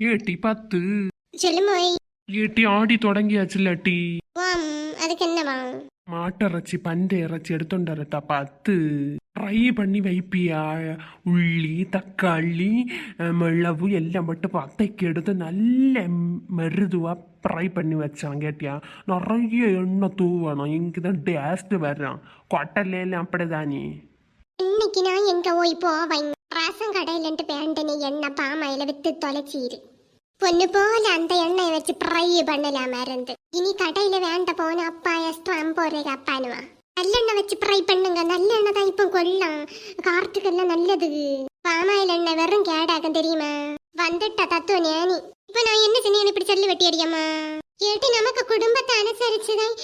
ஏட்டி பத்து. சொல்லுமாய். ஏட்டி ஆடி தொடங்கியாச்சுல டீ. வாம் அதுக்கு என்னவா மாட்டிறச்சி பண்டை இறைச்சி எடுத்துட்டாரட்டா பத்து. ஃப்ரை பண்ணி வைப்பியா? உள்ளி தக்காளி மிளவு எல்லாம் போட்டு பத்தைக்கு எடுத்து நல்ல மெருதுவாக ஃப்ரை பண்ணி வச்சான் கேட்டியா? நிறைய எண்ணெய் தூவணும். இங்கே டேஸ்ட் வர்றான். கொட்டலையில அப்படிதானே. இன்னைக்கு நான் எங்கே போய் போவேன்? ரேஷன் கடையிலன்ட்டு பேண்டனி எண்ணெய் பாமாயில வித்து தொலைச்சீரு பொண்ணு போல அந்த எண்ணெயை வச்சு ஃப்ரை பண்ணலாமா இருந்து இனி கடையில வேண்ட போன அப்பா எக்ஸ்ட்ரா ஐம்பது ரூபாய்க்கு அப்பானுவா நல்லெண்ணெய் வச்சு ஃப்ரை பண்ணுங்க நல்லெண்ணெய் தான் இப்போ கொள்ளலாம் கார்த்துக்கெல்லாம் நல்லது பாமாயில் எண்ணெய் வெறும் கேடாக்கும் தெரியுமா வந்துட்ட தத்துவ ஞானி இப்ப நான் என்ன செய்யணும் இப்படி சொல்லி வெட்டி அடியாமா கேட்டு நமக்கு குடும்பத்தை அனுசரிச்சுதான்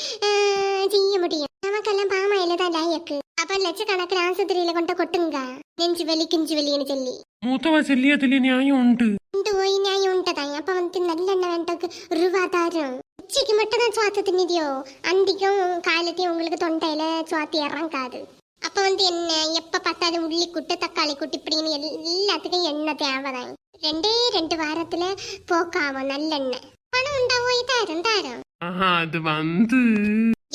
ஆஹ், செய்ய முடியும் நமக்கெல்லாம் பாமாயில தான் லாயக்கு அப்ப லட்சக்கணக்கில் ஆஸ்பத்திரியில கொண்டு கொட்டுங்க நெஞ்சு வலி கிஞ்சு வலின்னு சொல்லி മൂത്തവ ചെല്ലിയതിൽ ന്യായം ഉണ്ട് இந்த ஓய் நியாயம் உண்டதான் அப்ப வந்து நல்லெண்ணெய் வேண்டக்கு ரூபா தாரம் உச்சிக்கு மட்டும் தான் சுவாத்து தின்னுதியோ அந்திக்கும் காலத்தையும் உங்களுக்கு தொண்டையில சுவாத்தி இறங்காது அப்ப வந்து என்ன எப்ப பார்த்தாலும் உள்ளி குட்டு தக்காளி குட்டு இப்படின்னு எல்- எல்லாத்துக்கும் எண்ணெய் தேவைதான் ரெண்டே ரெண்டு வாரத்துல போக்காவும் நல்லெண்ணெய் பணம் உண்டா ஓய் தாரம் தாரம் ஆஹா அது வந்து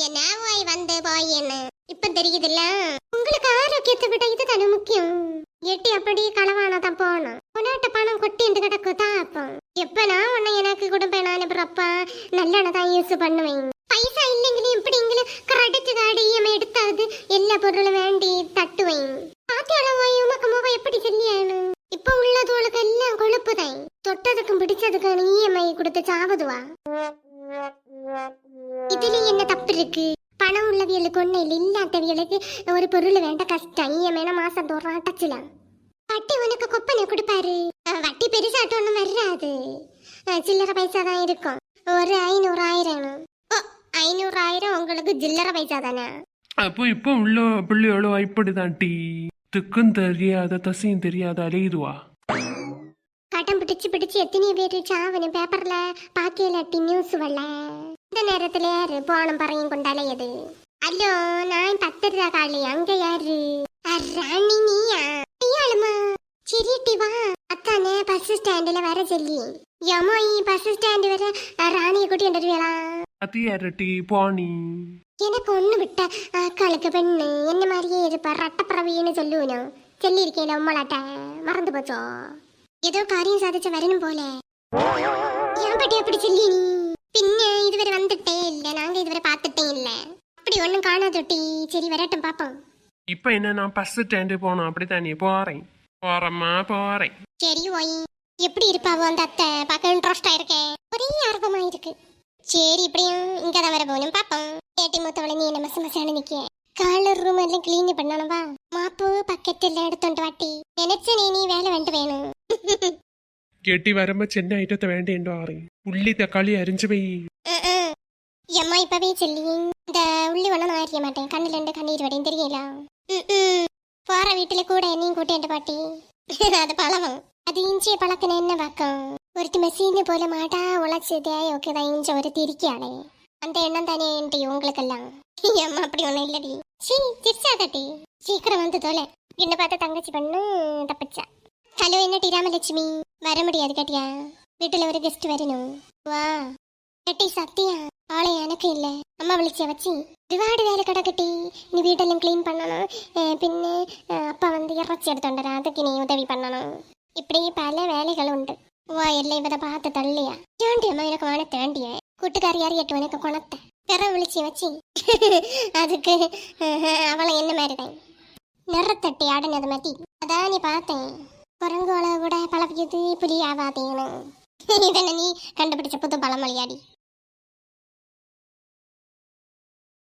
என்ன ஓய் வந்து போய் என்ன இப்ப தெரியுதுல்ல? உங்களுக்கு ஆரோக்கியத்தை விட இதுதானே முக்கியம். எட்டி அப்படி களவானதான் போனோம் உன்னாட்ட பணம் கொட்டிண்டு கிடக்கு தான் அப்போ. எப்ப நான் உன்னை எனக்கு குடும்பம் நான் அப்புறப்பா நல்லதான் யூஸ் பண்ணுவேன். பைசா இல்லைங்களும் இப்படிங்களும் கிரெடிட் கார்டு இஎம்ஐ எடுத்தாவது எல்லா பொருளும் வேண்டி தட்டுவேன். பாத்தியால போய் உமக்கு முகம் எப்படி சொல்லியானு? இப்ப உள்ளது உள்ளதோளுக்கு எல்லாம் கொழுப்பு தான் தொட்டதுக்கும் பிடிச்சதுக்கும் இஎம்ஐ கொடுத்து சாவதுவா? இதுல என்ன தப்பு இருக்கு பணம் உள்ளவியலுக்கு ஒண்ணு இல்ல இல்லாதவியலுக்கு ஒரு பொருள் வேண்ட கஷ்டம். இஎம்ஐனா மாசம் தோறும் அடைச்சலாம் வட்டி உனக்கு கொப்பனை கொடுப்பாரு. வட்டி பெருசாட்டம் ஒண்ணும் வராது. சில்லற பைசா தான் இருக்கும். ஒரு ஐநூறு ஆயிரம் ஓ ஐநூறு ஆயிரம் உங்களுக்கு சில்லறை பைசா தானே? அப்போ இப்போ உள்ள பிள்ளையோட இப்படிதான் டீ. திக்கும் தெரியாத தசையும் தெரியாத அலையுதுவா? பிடிச்சு பிடிச்சு எத்தனை பேர் சாவனு பேப்பர்ல பாக்கியலாட்டி நியூஸ் வரல. இந்த நேரத்துல யாரு? போனம் பறையும் கொண்டாலையது அல்லோ நான் பத்து ரூபா காளி. அங்க யாரு? ராணி நீயா? ஐயாளுமா சிரிட்டி வா. அத்தானே பஸ் ஸ்டாண்டுல வர சொல்லி. யமோ ഈ பஸ் ஸ்டாண்டு வர? ராணியை கூட்டி வந்துருவீங்களா அது யாரு டீ? போனி எனக்கு ஒண்ணு விட்ட. ஆக்களுக்கு பெண்ணு. என்ன மாதிரியே இருப்பா? ரட்டப்பறவைன்னு சொல்லுவனோ? சொல்லியிருக்கேன் உம்மளாட்ட. மறந்து போச்சோ? ஏதோ காரியம் சாதிச்ச வரணும் போல. ஏன் பட்டி அப்படி சொல்லி நீ. பின்ன இதுவரை வந்துட்டே இல்ல நாங்க இதுவரை பார்த்துட்டே இல்ல. அப்படி ஒண்ணும் காணாதொட்டி சரி வரட்டும் பாப்போம். இப்போ என்ன நான் பஸ் ஸ்டாண்டு போனோம் அப்படித்தானே போறேன். போறேம்மா போறேன். சரி ஓய். எப்படி இருப்பாவோ அந்த அத்தை? பார்க்க இன்ட்ரெஸ்டா இருக்கேன் ஒரே ஆர்வமா இருக்கு. சரி இப்படியும் இங்க தான் வர போகணும். பாப்போம். ஏட்டி மூத்தவளை நீ என்ன மச மசான நிக்க காலர் ரூம் எல்லாம் கிளீன் பண்ணணும் வா. மாப்பு பக்கெட் எல்லாம் எடுத்துட்டு வாட்டி. நினைச்ச நீ நீ வேலை வேண்டு வேணும். കെട്ടി വരുമ്പോ ചെന്ന ഐറ്റത്തെ വേണ്ടേണ്ടോ അറി ഉള്ളി തക്കാളി അരിഞ്ഞു പോയി അമ്മ ഇപ്പൊ പോയി ചെല്ലി ഉള്ളി വെള്ളം നാരിക്കാൻ മാട്ടെ കണ്ണിലുണ്ട് കണ്ണീര് വരെയും തിരികയില്ല പോറ വീട്ടിലെ കൂടെ എന്നെയും കൂട്ടി എന്റെ പാട്ടി അത് പളവം അത് ഇഞ്ചിയെ പളക്കിന് എന്നെ വക്കം ഒരുത്തി മെസ്സീഞ്ഞ് പോലെ മാടാ ഉളച്ചതയായൊക്കെ ഇഞ്ച ഒരു തിരിക്കുകയാണ് அந்த எண்ணம் தானே என்கிட்ட இவங்களுக்கெல்லாம் ஏம்மா அப்படி ஒன்றும் இல்லடி சீ சிரிச்சா தட்டி சீக்கிரம் வந்து தோலை என்னை பார்த்து தங்கச்சி பண்ணு தப்பிச்சா ஹலோ என்னட்டி ராமலட்சுமி வர முடியாது கட்டியா வீட்டில் ஒரு கெஸ்ட் வரணும் வா கட்டி சத்தியா ஆளை எனக்கு இல்லை അമ്മ വിളിച്ച വച്ചി ഒരുപാട് വേല കിടക്കട്ടി നീ വീട്ടെല്ലാം ക്ലീൻ പണ്ണണം പിന്നെ അപ്പ വന്ന് ഇറച്ചി എടുത്തോണ്ടരാ അതൊക്കെ നീ ഉദവി പണ്ണണം ഇപ്പടി പല വേലകളുണ്ട് വാ എല്ലാം ഇവരെ ഭാഗത്ത് തള്ളിയ ചേണ്ടി അമ്മ എനക്ക് വേണേ തേണ്ടിയേ കൂട്ടുകാരി അറിയട്ടു എനക്ക് കൊണത്തെ പിറ വിളിച്ചു വച്ചി അതൊക്കെ അവളെ എന്നെ മരുതായി നിറത്തട്ടി അടഞ്ഞത് മതി അതാ നീ പാത്തേ குரங்கோளை கூட பழகியது புலி ஆவாதேன்னு? இதென்ன நீ கண்டுபிடிச்ச புது பழமொழியாடி?